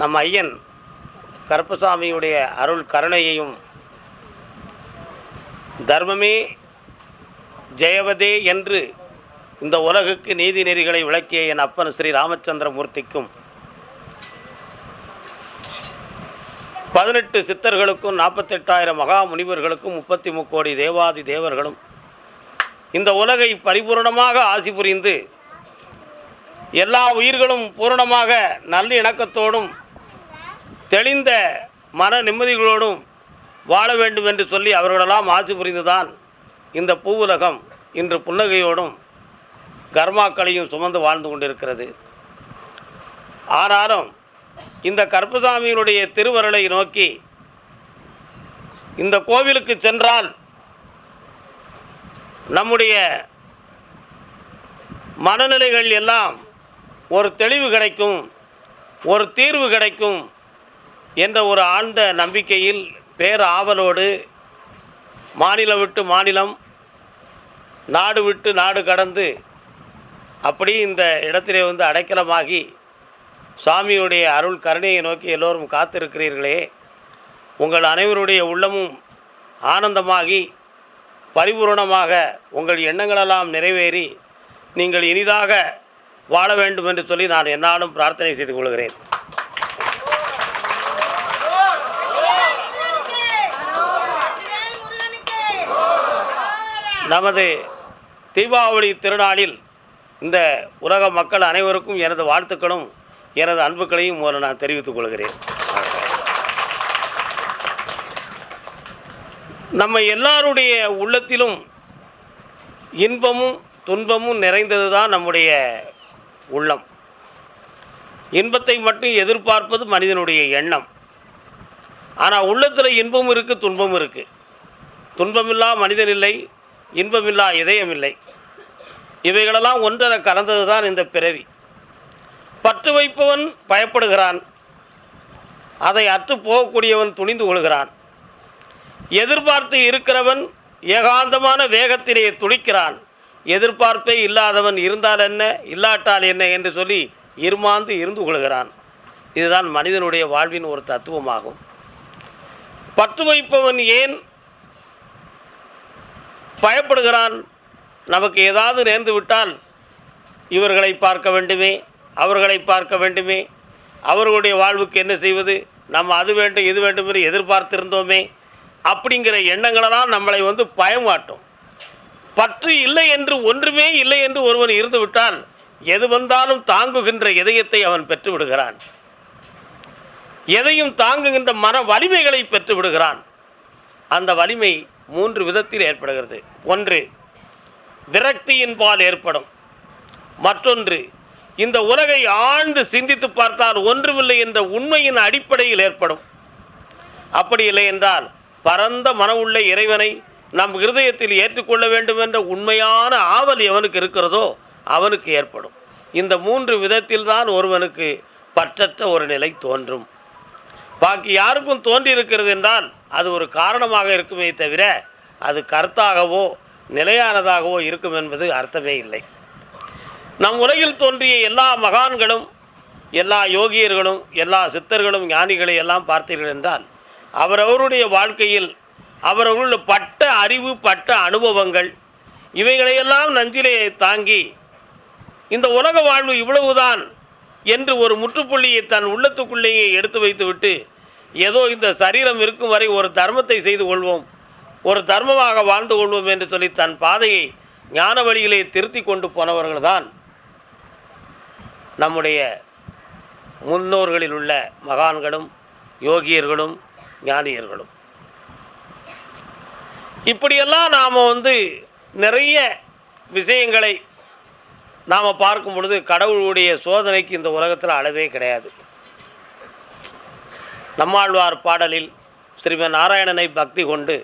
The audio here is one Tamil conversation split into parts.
நம் ஐயன் கருப்பசாமியுடைய அருள் கருணையையும் தர்மமே ஜெயவதே என்று இந்த உலகுக்கு நீதி நெறிகளை விளக்கிய என் அப்பன் ஸ்ரீ ராமச்சந்திரமூர்த்திக்கும் பதினெட்டு சித்தர்களுக்கும் நாற்பத்தெட்டாயிரம் மகா முனிவர்களுக்கும் முப்பத்தி முக்கோடி தேவாதி தேவர்களும் இந்த உலகை பரிபூரணமாக ஆசி புரிந்து எல்லா உயிர்களும் பூரணமாக நல்ல இணக்கத்தோடும் தெளிந்த மன நிம்மதிகளோடும் வாழ வேண்டும் என்று சொல்லி அவர்களெல்லாம் ஆட்சி புரிந்துதான் இந்த பூவுலகம் இன்று புன்னகையோடும் கர்மாக்களையும் சுமந்து வாழ்ந்து கொண்டிருக்கிறது. ஆனாலும் இந்த கருப்பசாமியினுடைய திருவருளை நோக்கி இந்த கோவிலுக்கு சென்றால் நம்முடைய மனநிலைகள் எல்லாம் ஒரு தெளிவு கிடைக்கும் ஒரு தீர்வு கிடைக்கும் என்ற ஒரு ஆழ்ந்த நம்பிக்கையில் பேர் ஆவலோடு மாநிலம் விட்டு மாநிலம் நாடு விட்டு நாடு கடந்து அப்படி இந்த இடத்திலே வந்து அடைக்கலமாகி சுவாமியுடைய அருள் கருணையை நோக்கி எல்லோரும் காத்திருக்கிறீர்களே. உங்கள் அனைவருடைய உள்ளமும் ஆனந்தமாகி பரிபூரணமாக உங்கள் எண்ணங்களெல்லாம் நிறைவேறி நீங்கள் இனிதாக வாழ வேண்டும் என்று சொல்லி நான் என்னாலும் பிரார்த்தனை செய்து கொள்கிறேன். நமது தீபாவளி திருநாளில் இந்த உலக மக்கள் அனைவருக்கும் எனது வாழ்த்துக்களும் எனது அன்புகளையும் ஒரு நான் தெரிவித்துக் கொள்கிறேன். நம்ம எல்லாருடைய உள்ளத்திலும் இன்பமும் துன்பமும் நிறைந்தது தான் நம்முடைய உள்ளம். இன்பத்தை மட்டும் எதிர்பார்ப்பது மனிதனுடைய எண்ணம். ஆனால் உள்ளத்தில் இன்பமும் இருக்குது துன்பமும் இருக்குது துன்பமில்லா மனிதன் இல்லை இன்பமில்லா இதயமில்லை. இவைகளெல்லாம் ஒன்றரை கலந்தது தான் இந்த பிறவி. பற்று வைப்பவன் பயப்படுகிறான். அதை அற்று போகக்கூடியவன் துணிந்து கொள்கிறான். எதிர்பார்த்து இருக்கிறவன் ஏகாந்தமான வேகத்திலே துளிக்கிறான் எதிர்பார்ப்பே இல்லாதவன் இருந்தால் என்ன இல்லாட்டால் என்ன என்று சொல்லி இருமாந்து இருந்து கொள்கிறான். இதுதான் மனிதனுடைய வாழ்வின் ஒரு தத்துவமாகும். பற்று வைப்பவன் ஏன் பயப்படுகிறான். நமக்கு ஏதாவது நேர்ந்து விட்டால் இவர்களை பார்க்க வேண்டுமே அவர்களை பார்க்க வேண்டுமே. அவர்களுடைய வாழ்வுக்கு என்ன செய்வது? நம்ம அது வேண்டும் இது வேண்டும் என்று எதிர்பார்த்திருந்தோமே. அப்படிங்கிற எண்ணங்களெல்லாம் நம்மளை வந்து பயமாட்டும் பற்று இல்லை என்று ஒன்றுமே இல்லை என்று ஒருவன் இருந்து விட்டால் எது வந்தாலும் தாங்குகின்ற இதயத்தை அவன் பெற்று விடுகிறான். எதையும் தாங்குகின்ற மன வலிமைகளை பெற்று விடுகிறான். அந்த வலிமை மூன்று விதத்தில் ஏற்படுகிறது. ஒன்று விரக்தியின்பால் ஏற்படும். மற்றொன்று இந்த உலகை ஆழ்ந்து சிந்தித்து பார்த்தால் ஒன்றுமில்லை என்ற உண்மையின் அடிப்படையில் ஏற்படும். அப்படி இல்லை என்றால் பரந்த மனவுள்ள இறைவனை நம் இருதயத்தில் ஏற்றுக்கொள்ள வேண்டும் என்ற உண்மையான ஆவல் எவனுக்கு இருக்கிறதோ அவனுக்கு ஏற்படும். இந்த மூன்று விதத்தில் தான் ஒருவனுக்கு பற்றற்ற ஒரு நிலை தோன்றும். பாக்கி யாருக்கும் தோன்றியிருக்கிறது என்றால் அது ஒரு காரணமாக இருக்குமே தவிர அது கருத்தாகவோ நிலையானதாகவோ இருக்கும் என்பது அர்த்தமே இல்லை. நம் உலகில் தோன்றிய எல்லா மகான்களும் எல்லா யோகியர்களும் எல்லா சித்தர்களும் ஞானிகளை எல்லாம் பார்த்தீர்கள் என்றால் அவரவருடைய வாழ்க்கையில் அவரவர்களுடைய பட்ட அறிவு பட்ட அனுபவங்கள் இவைகளையெல்லாம் நஞ்சிலே தாங்கி இந்த உலக வாழ்வு இவ்வளவுதான் என்று ஒரு முற்றுப்புள்ளியை தன் உள்ளத்துக்குள்ளேயே எடுத்து வைத்துவிட்டு ஏதோ இந்த சரீரம் இருக்கும் வரை ஒரு தர்மத்தை செய்து கொள்வோம். ஒரு தர்மமாக வாழ்ந்து கொள்வோம் என்று சொல்லி தன் பாதையை ஞான வழியிலே திருத்தி கொண்டு போனவர்கள்தான் நம்முடைய முன்னோர்களில் உள்ள மகான்களும் யோகியர்களும் ஞானியர்களும். இப்படியெல்லாம் நாம் வந்து நிறைய விஷயங்களை நாம் பார்க்கும் பொழுது கடவுளுடைய சோதனைக்கு இந்த உலகத்தில் அளவே கிடையாது. நம்மாழ்வார் பாடலில் ஸ்ரீமன் நாராயணனை பக்தி கொண்டு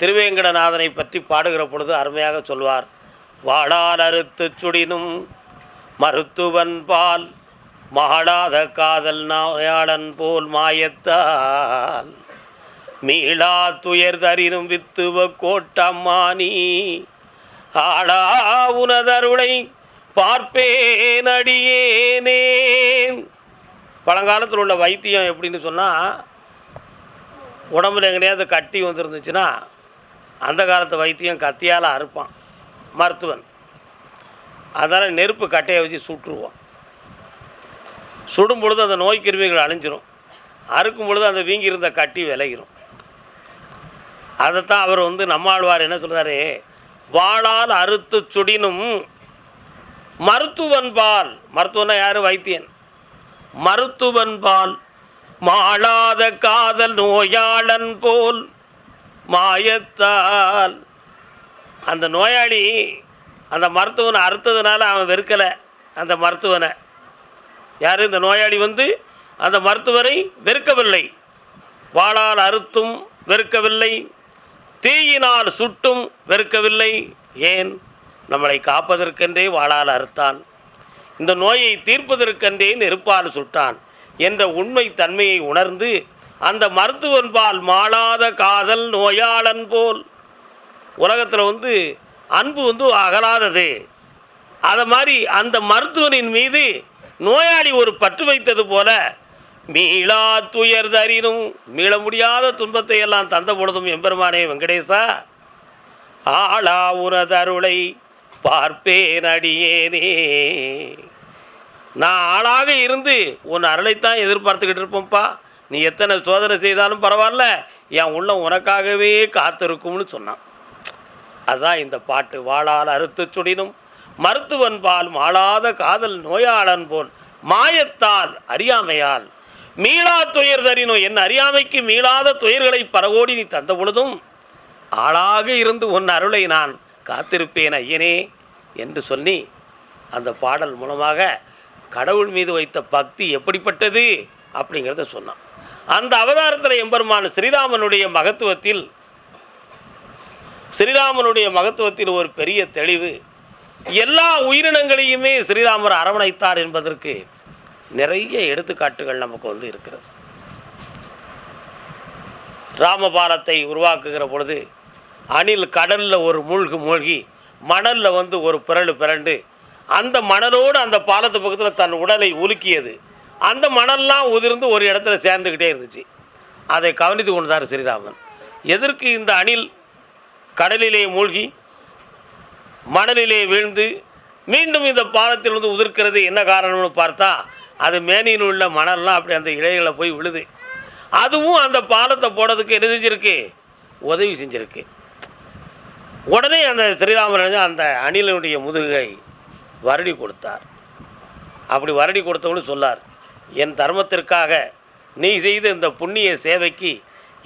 திருவேங்கடநாதனை பற்றி பாடுகிற பொழுது அருமையாக சொல்வார். வாடால் அறுத்து சுடினும் மருத்துவன் பால் மாடாத காதல் நாயாளன் போல் மாயத்தால். மீளா துயர் தரினும் வித்துவ கோட்டம்மானி ஆடா உனதருளை பார்ப்பேன் அடியேனேன். பழங்காலத்தில் உள்ள வைத்தியம் எப்படின்னு சொன்னால் உடம்புல எங்கேயாவது கட்டி வந்துருந்துச்சுன்னா அந்த காலத்து வைத்தியம் கத்தியால் அறுப்பான் மருத்துவன். அதனால் நெருப்பு கட்டையை வச்சு சுட்டுருவான் சுடும் பொழுது அந்த நோய் கிருமிகள் அழிஞ்சிரும். அறுக்கும் பொழுது அந்த வீங்கி இருந்த கட்டி விளையிடும் அதைத்தான் அவர் வந்து நம்மாழ்வார் என்ன சொல்கிறாரு வாளால் அறுத்து சுடினும் மருத்துவன்பால் மருத்துவனா யார்? வைத்தியன். மருத்துவன்பால் மாளாத காதல் நோயாளன் போல் மாயத்தால். அந்த நோயாளி அந்த மருத்துவனை அறுத்ததுனால அவன் வெறுக்கலை அந்த மருத்துவனை. யார்? இந்த நோயாளி வந்து அந்த மருத்துவரை வெறுக்கவில்லை. வாளால் அறுத்தும் வெறுக்கவில்லை. தீயினால் சுட்டும் வெறுக்கவில்லை. ஏன்? நம்மளை காப்பதற்கென்றே வாளால் அறுத்தான். இந்த நோயை தீர்ப்பதற்கென்றே நெருப்பால் சுட்டான் என்ற உண்மை தன்மையை உணர்ந்து அந்த மருத்துவன்பால் மாளாத காதல் நோயாளன் போல் உலகத்தில் வந்து அன்பு வந்து அகலாதது. அதை மாதிரி அந்த மருத்துவனின் மீது நோயாளி ஒரு பற்று வைத்தது போல மீளா துயர் தரினும் மீள முடியாத துன்பத்தை எல்லாம் தந்த பொழுதும் எம்பெருமானே வெங்கடேசா ஆளா உனதருளை பார்ப்பேன் அடியேனே. நான் ஆளாக இருந்து உன் அருளைத்தான் எதிர்பார்த்துக்கிட்டு இருப்பேன்ப்பா. நீ எத்தனை சோதனை செய்தாலும் பரவாயில்ல. என் உள்ளம் உனக்காகவே காத்திருக்கும்னு சொன்னான். அதான் இந்த பாட்டு. வாளால் அறுத்து சுடினும் மருத்துவன் பால் மாளாத காதல் நோயாளன் போல் மாயத்தால் அறியாமையால். மீளா துயர் தரினும் என் அறியாமைக்கு மீளாத துயர்களை பரவோடி நீ தந்த பொழுதும் ஆளாக இருந்து உன் அருளை நான் காத்திருப்பேன் ஐயனே. என்று சொல்லி அந்த பாடல் மூலமாக கடவுள் மீது வைத்த பக்தி எப்படிப்பட்டது அப்படிங்கிறத சொன்னான். அந்த அவதாரத்தில் எம்பெருமான் ஸ்ரீராமனுடைய மகத்துவத்தில் ஸ்ரீராமனுடைய மகத்துவத்தில் ஒரு பெரிய தெளிவு எல்லா உயிரினங்களையுமே ஸ்ரீராமர் அரவணைத்தார் என்பதற்கு நிறைய எடுத்துக்காட்டுகள் நமக்கு வந்து இருக்கிறது. ராமபாலத்தை உருவாக்குகிற பொழுது அணில் கடலில் ஒரு மூழ்கு மூழ்கி மணலில் வந்து ஒரு பிறல் பிறண்டு அந்த மணலோடு அந்த பாலத்து பக்கத்தில் தன் உடலை உலுக்கியது. அந்த மணல்லாம் உதிர்ந்து ஒரு இடத்துல சேர்ந்துக்கிட்டே இருந்துச்சு. அதை கவனித்து கொண்டார் ஸ்ரீராமன். எதற்கு இந்த அணில் கடலிலே மூழ்கி மணலிலே வீழ்ந்து மீண்டும் இந்த பாலத்தில் வந்து உதிர்க்கிறது என்ன காரணம்னு பார்த்தா அது மேனியில் உள்ள மணல்லாம் அப்படி அந்த இலைகளை போய் விழுது. அதுவும் அந்த பாலத்தை போடுறதுக்கு என்ன செஞ்சுருக்கு? உதவி செஞ்சுருக்கு. உடனே அந்த ஸ்ரீராமன் அந்த அணிலனுடைய முதுகை வருடி கொடுத்தார். அப்படி வருடி கொடுத்தவனு சொல்லார் என் தர்மத்திற்காக நீ செய்த இந்த புண்ணிய சேவைக்கு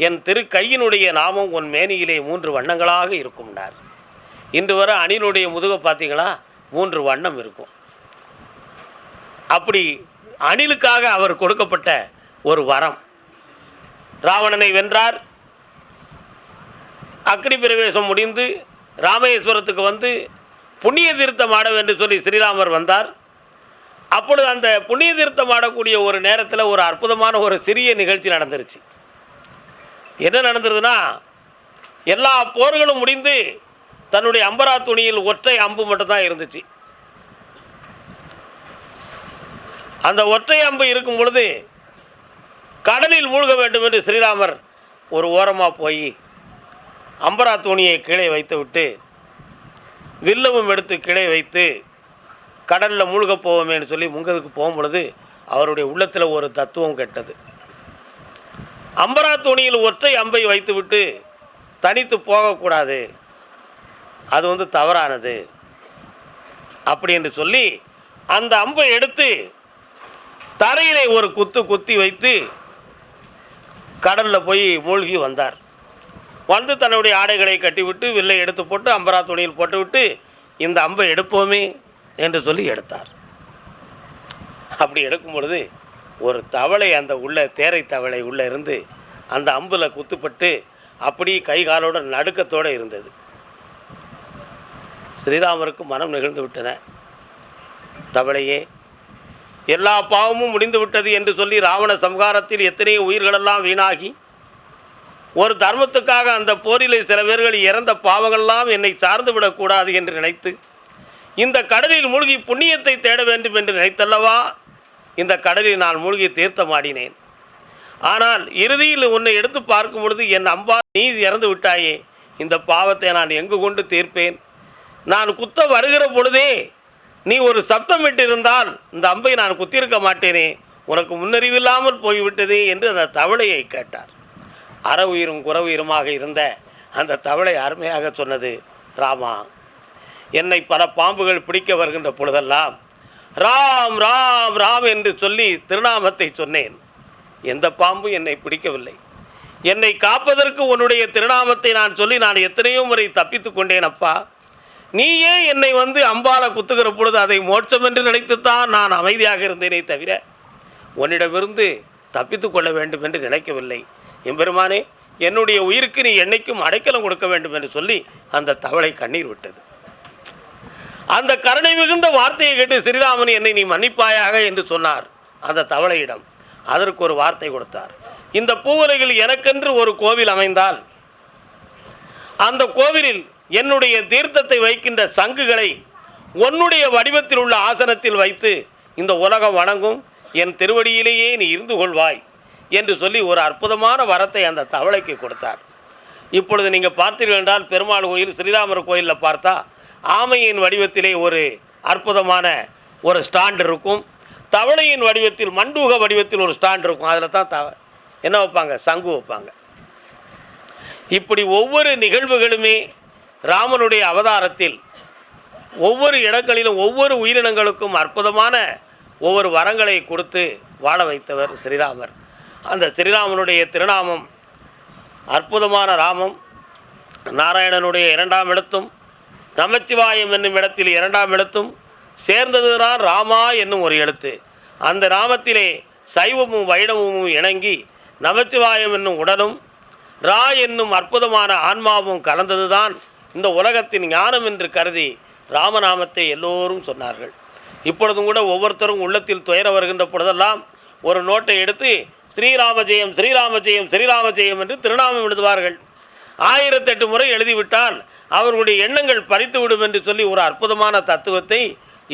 என் திரு கையினுடைய நாமம் உன் மேனியிலே மூன்று வண்ணங்களாக இருக்கும்னார் இன்று வரை அணிலுடைய முதுகை பார்த்தீங்களா? மூன்று வண்ணம் இருக்கும். அப்படி அணிலுக்காக அவர் கொடுக்கப்பட்ட ஒரு வரம். ராவணனை வென்றார். அக்னி பிரவேசம் முடிந்து ராமேஸ்வரத்துக்கு வந்து புண்ணிய தீர்த்தம் ஆட வேண்டும் சொல்லி ஸ்ரீராமர் வந்தார். அப்பொழுது அந்த புண்ணிய தீர்த்தம் ஆடக்கூடிய ஒரு நேரத்தில் ஒரு அற்புதமான ஒரு சிறிய நிகழ்ச்சி நடந்துருச்சு. என்ன நடந்ததுன்னா எல்லா போர்களும் முடிந்து தன்னுடைய அம்பரா துணியில் ஒற்றை அம்பு மட்டும்தான் இருந்துச்சு. அந்த ஒற்றை அம்பு இருக்கும் பொழுது கடலில் மூழ்க வேண்டும் என்று ஸ்ரீராமர் ஒரு ஓரமாக போய் அம்பரா தோணியை கீழே வைத்து விட்டு வில்லவும் எடுத்து கீழே வைத்து கடலில் மூழ்கப் போவோமேன்னு சொல்லி முங்கதுக்கு போகும் பொழுது அவருடைய உள்ளத்தில் ஒரு தத்துவம் கெட்டது. அம்பரா தோணியில் ஒற்றை அம்பை வைத்துவிட்டு தனித்து போகக்கூடாது. அது வந்து தவறானது. அப்படி என்று சொல்லி அந்த அம்பை எடுத்து தரையிலே ஒரு குத்து குத்தி வைத்து கடலில் போய் மூழ்கி வந்தார். வந்து தன்னுடைய ஆடைகளை கட்டிவிட்டு வில்லை எடுத்து போட்டு அம்பரா துணியில் போட்டுவிட்டு இந்த அம்பை எடுப்போமே என்று சொல்லி எடுத்தார். அப்படி எடுக்கும் பொழுது ஒரு தவளை அந்த உள்ள தேரை தவளை உள்ளே இருந்து அந்த அம்பில் குத்துப்பட்டு அப்படியே கை காலோட நடுக்கத்தோடு இருந்தது. ஸ்ரீராமருக்கு மனம் நிகழ்ந்து விட்டன. தவளையே எல்லா பாவமும் முடிந்து விட்டது என்று சொல்லி ராவண சம்ஹாரத்தில் எத்தனையோ உயிர்களெல்லாம் வீணாகி ஒரு தர்மத்துக்காக அந்த போரிலே சில பேர்கள் இறந்த பாவங்கள்லாம் என்னை சார்ந்து விடக்கூடாது என்று நினைத்து இந்த கடலில் மூழ்கி புண்ணியத்தை தேட வேண்டும் என்று நினைத்தல்லவா? இந்த கடலில் நான் மூழ்கி தீர்த்தமாடினேன். ஆனால் இறுதியில் உன்னை எடுத்து பார்க்கும் பொழுது என் அம்பா நீ இறந்து விட்டாயே. இந்த பாவத்தை நான் எங்கு கொண்டு தீர்ப்பேன்? நான் குத்த வருகிற பொழுதே நீ ஒரு சப்தமிட்டு இருந்தால் இந்த அம்பை நான் குத்திருக்க மாட்டேனே. உனக்கு முன்னறிவில்லாமல் போய்விட்டதே என்று அந்த தவளையை கேட்டார். அற உயிரும் குற உயிருமாக இருந்த அந்த தவளை அருமையாக சொன்னது ராமா என்னை பல பாம்புகள் பிடிக்க வருகின்ற பொழுதெல்லாம் ராம் ராம் ராம் என்று சொல்லி திருநாமத்தை சொன்னேன். எந்த பாம்பும் என்னை பிடிக்கவில்லை. என்னை காப்பதற்கு உன்னுடைய திருநாமத்தை நான் சொல்லி நான் எத்தனையோ முறை தப்பித்து கொண்டேன் அப்பா. நீயே என்னை வந்து அம்பால குத்துகிற பொழுது அதை மோட்சம் என்று நினைத்துத்தான் நான் அமைதியாக இருந்தேனே தவிர உன்னிடமிருந்து தப்பித்து கொள்ள வேண்டும் என்று நினைக்கவில்லை. எம்பெருமானே என்னுடைய உயிருக்கு நீ என்னைக்கும் அடைக்கலம் கொடுக்க வேண்டும் என்று சொல்லி அந்த தவளை கண்ணீர் விட்டது. அந்த கருணை மிகுந்த வார்த்தையை கேட்டு ஸ்ரீராமன் என்னை நீ மன்னிப்பாயாக என்று சொன்னார் அந்த தவளையிடம். அதற்கு ஒரு வார்த்தை கொடுத்தார். இந்த பூவலையில் எனக்கென்று ஒரு கோவில் அமைந்தால் அந்த கோவிலில் என்னுடைய தீர்த்தத்தை வைக்கின்ற சங்குகளை உன்னுடைய வடிவத்தில் உள்ள ஆசனத்தில் வைத்து இந்த உலகம் வணங்கும். என் திருவடியிலேயே நீ இருந்து கொள்வாய். என்று சொல்லி ஒரு அற்புதமான வரத்தை அந்த தவளைக்கு கொடுத்தார். இப்பொழுது நீங்கள் பார்த்தீர்கள் என்றால் பெருமாள் கோயில் ஸ்ரீராமர் கோயிலில் பார்த்தா ஆமையின் வடிவத்திலே ஒரு அற்புதமான ஒரு ஸ்டாண்ட் இருக்கும். தவளையின் வடிவத்தில் மண்டூக வடிவத்தில் ஒரு ஸ்டாண்ட் இருக்கும். அதில் தான் தவ என்ன வைப்பாங்க? சங்கு வைப்பாங்க. இப்படி ஒவ்வொரு நிகழ்வுகளுமே ராமனுடைய அவதாரத்தில் ஒவ்வொரு இடங்களிலும் ஒவ்வொரு உயிரினங்களுக்கும் அற்புதமான ஒவ்வொரு வரங்களை கொடுத்து வாழ வைத்தவர் ஸ்ரீராமர். அந்த ஸ்ரீராமனுடைய திருநாமம் அற்புதமான ராமம் நாராயணனுடைய இரண்டாம் இடத்தும் நமச்சிவாயம் என்னும் இடத்தில் இரண்டாம் இடத்தும் சேர்ந்ததுதான் ராமா என்னும் ஒரு எழுத்து. அந்த நாமத்திலே சைவமும் வைணவமும் இணங்கி நமச்சிவாயம் என்னும் உடலும் ரா என்னும் அற்புதமான ஆன்மாவும் கலந்ததுதான் இந்த உலகத்தின் ஞானம் என்று கருதி ராமநாமத்தை எல்லோரும் சொன்னார்கள். இப்பொழுதும் கூட ஒவ்வொருத்தரும் உள்ளத்தில் துயர வருகின்ற பொழுதெல்லாம் ஒரு நோட்டை எடுத்து ஸ்ரீராம ஜெயம் ஸ்ரீராம ஜெயம் ஸ்ரீராம ஜெயம் என்று திருநாமம் எழுதுவார்கள். ஆயிரத்தெட்டு முறை எழுதிவிட்டால் அவர்களுடைய எண்ணங்கள் பறித்துவிடும் என்று சொல்லி ஒரு அற்புதமான தத்துவத்தை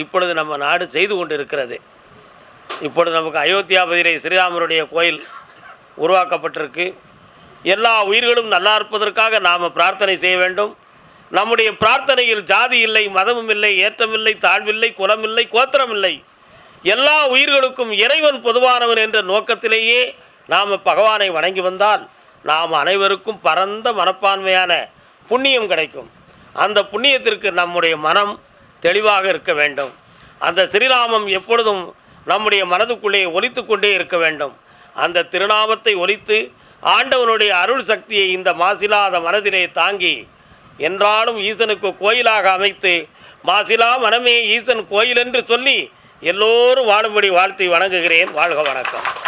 இப்பொழுது நம்ம நாடு செய்து கொண்டிருக்கிறது. இப்பொழுது நமக்கு அயோத்தியாபதியிலே ஸ்ரீராமருடைய கோயில் உருவாக்கப்பட்டிருக்கு. எல்லா உயிர்களும் நல்லா இருப்பதற்காக நாம் பிரார்த்தனை செய்ய வேண்டும். நம்முடைய பிரார்த்தனையில் ஜாதி இல்லை மதமும் இல்லை ஏற்றமில்லை தாழ்வில்லை குலமில்லை கோத்திரமில்லை எல்லா உயிர்களுக்கும் இறைவன் பொதுவானவன் என்ற நோக்கத்திலேயே நாம் பகவானை வணங்கி வந்தால் நாம் அனைவருக்கும் பரந்த மனப்பான்மையான புண்ணியம் கிடைக்கும். அந்த புண்ணியத்திற்கு நம்முடைய மனம் தெளிவாக இருக்க வேண்டும். அந்த ஸ்ரீராமம் எப்பொழுதும் நம்முடைய மனதுக்குள்ளே ஒலித்து கொண்டே இருக்க வேண்டும். அந்த திருநாமத்தை ஒலித்து ஆண்டவனுடைய அருள் சக்தியை இந்த மாசிலாத மனதிலே தாங்கி என்றாலும் ஈசனுக்கு கோயிலாக அமைத்து மாசிலா மனமே ஈசன் கோயில் என்று சொல்லி எல்லோரும் வாழும்படி வாழ்த்தி வணங்குகிறேன். வாழ்க வணக்கம்.